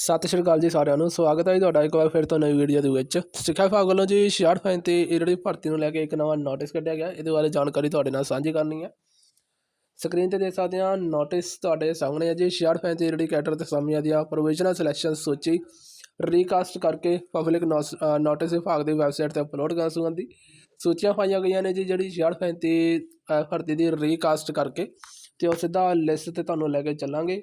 ਸਤਿ ਸ਼੍ਰੀ ਅਕਾਲ ਜੀ ਸਾਰਿਆਂ ਨੂੰ, ਸਵਾਗਤ ਹੈ ਜੀ ਤੁਹਾਡਾ ਇੱਕ ਵਾਰ ਫਿਰ ਤੋਂ ਨਵੀਂ ਵੀਡੀਓ ਦੇ ਵਿੱਚ। ਸਿੱਖਿਆ ਵਿਭਾਗ ਵੱਲੋਂ ਜੀ 66 ਫਾਈਨ ਤੇ ਇਹ ਜਿਹੜੀ ਭਰਤੀ ਨੂੰ ਲੈ ਕੇ ਇੱਕ ਨਵਾਂ ਨੋਟਿਸ ਕੱਢਿਆ ਗਿਆ। ਇਹਦੇ ਬਾਰੇ ਜਾਣਕਾਰੀ ਤੁਹਾਡੇ ਨਾਲ ਸਾਂਝੀ ਕਰਨੀ ਹੈ। ਸਕਰੀਨ ਤੇ ਦੇਖ ਸਕਦੇ ਹਾਂ ਨੋਟਿਸ ਤੁਹਾਡੇ ਸਾਹਮਣੇ ਹੈ ਜੀ। 66 ਫਾਈਨ ਤੇ ਜਿਹੜੀ ਕੈਟਰ ਤੇ ਸਾਮੀਆਂ ਦੀਆਂ ਪ੍ਰੋਵੀਜ਼ਨਲ ਸਿਲੈਕਸ਼ਨ ਸੂਚੀ ਰੀਕਾਸਟ ਕਰਕੇ ਪਬਲਿਕ ਨੋਟਿਸ ਵਿਭਾਗ ਦੀ ਵੈਬਸਾਈਟ ਤੇ ਅਪਲੋਡ ਕਰਨ ਸੰਬੰਧੀ ਸੂਚੀਆਂ ਪਾਈਆਂ ਗਈਆਂ ਨੇ ਜੀ, ਜਿਹੜੀ 66 ਫਾਈਨ ਤੇ ਭਰਤੀ ਦੀ ਰੀਕਾਸਟ ਕਰਕੇ ਤੇ ਉਹ ਸਿੱਧਾ ਲਿਸਟ ਤੇ ਤੁਹਾਨੂੰ ਲੈ ਕੇ ਚੱਲਾਂਗੇ।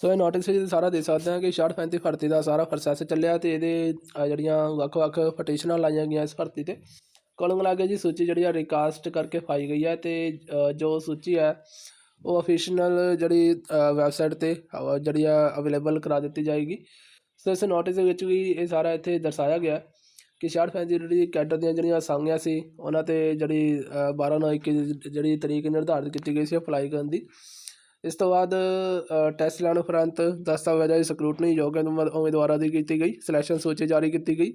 ਸੋ ਇਹ ਨੋਟਿਸ ਵਿੱਚ ਸਾਰਾ ਦੇ ਸਕਦੇ ਹਾਂ ਕਿ 66 35 ਭਰਤੀ ਦਾ ਸਾਰਾ ਪ੍ਰੋਸੈਸ ਚੱਲਿਆ ਤੇ ਇਹਦੇ ਅ, ਜਿਹੜੀਆਂ ਵੱਖ-ਵੱਖ ਪਟੀਸ਼ਨਾਂ ਲਾਈਆਂ ਗਈਆਂ ਇਸ ਭਰਤੀ ਤੇ। ਕੁੱਲ ਮਿਲਾ ਕੇ ਜੀ ਸੂਚੀ ਜਿਹੜੀ ਆ ਰਿਕਾਸਟ ਕਰਕੇ ਪਾਈ ਗਈ ਹੈ ਤੇ ਜੋ ਸੂਚੀ ਹੈ ਉਹ ਅਫੀਸ਼ੀਅਲ ਜਿਹੜੀ ਵੈਬਸਾਈਟ ਤੇ ਜਿਹੜੀ ਆ ਅਵੇਲੇਬਲ ਕਰਾ ਦਿੱਤੀ ਜਾਏਗੀ। ਸੋ ਇਸ ਨੋਟਿਸ ਦੇ ਵਿੱਚ ਵੀ ਇਹ ਸਾਰਾ ਇੱਥੇ ਦਰਸਾਇਆ ਗਿਆ ਕਿ 66 ਫੈਂਸੀ ਜਿਹੜੀ ਕੈਡਰ ਦੀਆਂ ਜਿਹੜੀਆਂ ਅਸਾਮੀਆਂ ਸੀ ਉਹਨਾਂ ਤੇ ਜਿਹੜੀ ਅ, 12 ਨੌ 21 ਦੀ ਜਿਹੜੀ ਤਰੀਕ ਨਿਰਧਾਰਿਤ ਕੀਤੀ ਗਈ ਸੀ ਅਪਲਾਈ ਕਰਨ ਦੀ। ਇਸ ਤੋਂ ਬਾਅਦ ਟੈਸਟ ਲੈਣ ਉਪਰੰਤ ਦਸਤਾਵੇਜ਼ਾਂ ਦੀ ਸਕਰੂਟਨੀ ਯੋਗ ਉਮੀਦਵਾਰਾਂ ਦੀ ਕੀਤੀ ਗਈ ਸਿਲੈਕਸ਼ਨ ਸੂਚੀ ਜਾਰੀ ਕੀਤੀ ਗਈ।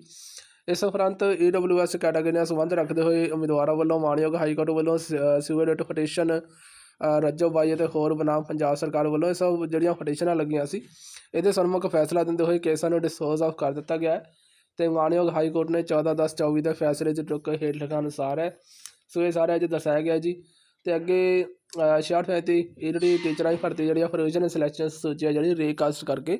ਇਸ ਉਪਰੰਤ ਈਡਬਲਯੂਐਸ ਕੈਟਾਗਰੀ ਨਾਲ ਸੰਬੰਧ ਰੱਖਦੇ ਹੋਏ ਉਮੀਦਵਾਰਾਂ ਵੱਲੋਂ ਮਾਨਯੋਗ ਹਾਈ ਕੋਰਟ ਵੱਲੋਂ civil writ petition Rajjo Bai ਅਤੇ ਹੋਰ ਬਨਾਮ ਪੰਜਾਬ ਸਰਕਾਰ ਵੱਲੋਂ ਇਹ ਸਭ ਜਿਹੜੀਆਂ ਪਟੀਸ਼ਨਾਂ ਲੱਗੀਆਂ ਸੀ, ਇਹਦੇ ਸਨਮੁਖ ਫੈਸਲਾ ਦਿੰਦੇ ਹੋਏ ਕੇਸਾਂ ਨੂੰ ਡਿਸਪੋਜ਼ ਆਫ ਕਰ ਦਿੱਤਾ ਗਿਆ ਹੈ ਤੇ ਮਾਨਯੋਗ ਹਾਈ ਕੋਰਟ ਨੇ 14 10 24 ਦੇ ਫੈਸਲੇ 'ਚ ਟੁੱਕ ਹੇਠ ਲਿਖੇ ਅਨੁਸਾਰ ਹੈ। ਸੋ ਇਹ ਸਾਰਾ ਅੱਜ ਦਰਸਾਇਆ ਗਿਆ ਜੀ। ਅਤੇ ਅੱਗੇ 66 ਫੈਤੀ ਇਹ ਜਿਹੜੀ ਟੀਚਰਾਂ ਦੀ ਭਰਤੀ ਜਿਹੜੀ ਆ ਪ੍ਰੋਵੀਜ਼ਨ ਸਿਲੈਕਸ਼ਨ ਸੂਚੀ ਆ ਜਿਹੜੀ ਰੀਕਾਸਟ ਕਰਕੇ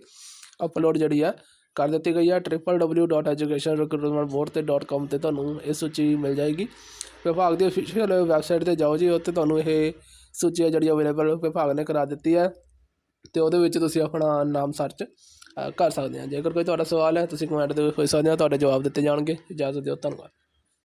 ਅਪਲੋਡ ਜਿਹੜੀ ਆ, ਕਰ ਦਿੱਤੀ ਗਈ ਆ www.educationrecruitmentboard ਤੇ .com ਤੇ ਤੁਹਾਨੂੰ ਇਹ ਸੂਚੀ ਮਿਲ ਜਾਏਗੀ। ਵਿਭਾਗ ਦੀ ਅਫੀਸ਼ੀਅਲ ਵੈਬਸਾਈਟ ਤੇ ਜਾਓ ਜੀ, ਉੱਥੇ ਤੁਹਾਨੂੰ ਇਹ ਸੂਚੀ ਆ ਜਿਹੜੀ ਅਵੇਲੇਬਲ ਵਿਭਾਗ ਨੇ ਕਰਾ ਦਿੱਤੀ ਹੈ ਤੇ ਉਹਦੇ ਵਿੱਚ ਤੁਸੀਂ ਆਪਣਾ ਨਾਮ ਸਰਚ ਕਰ ਸਕਦੇ ਆ। ਜੇਕਰ ਕੋਈ ਤੁਹਾਡਾ ਸਵਾਲ ਹੈ, ਤੁਸੀਂ ਕਮੈਂਟ ਦੇ ਵਿੱਚ ਪੁੱਛ ਸਕਦੇ ਹੋ, ਤੁਹਾਡੇ ਜਵਾਬ ਦਿੱਤੇ ਜਾਣਗੇ। ਇਜਾਜ਼ਤ ਦਿਓ, ਧੰਨਵਾਦ।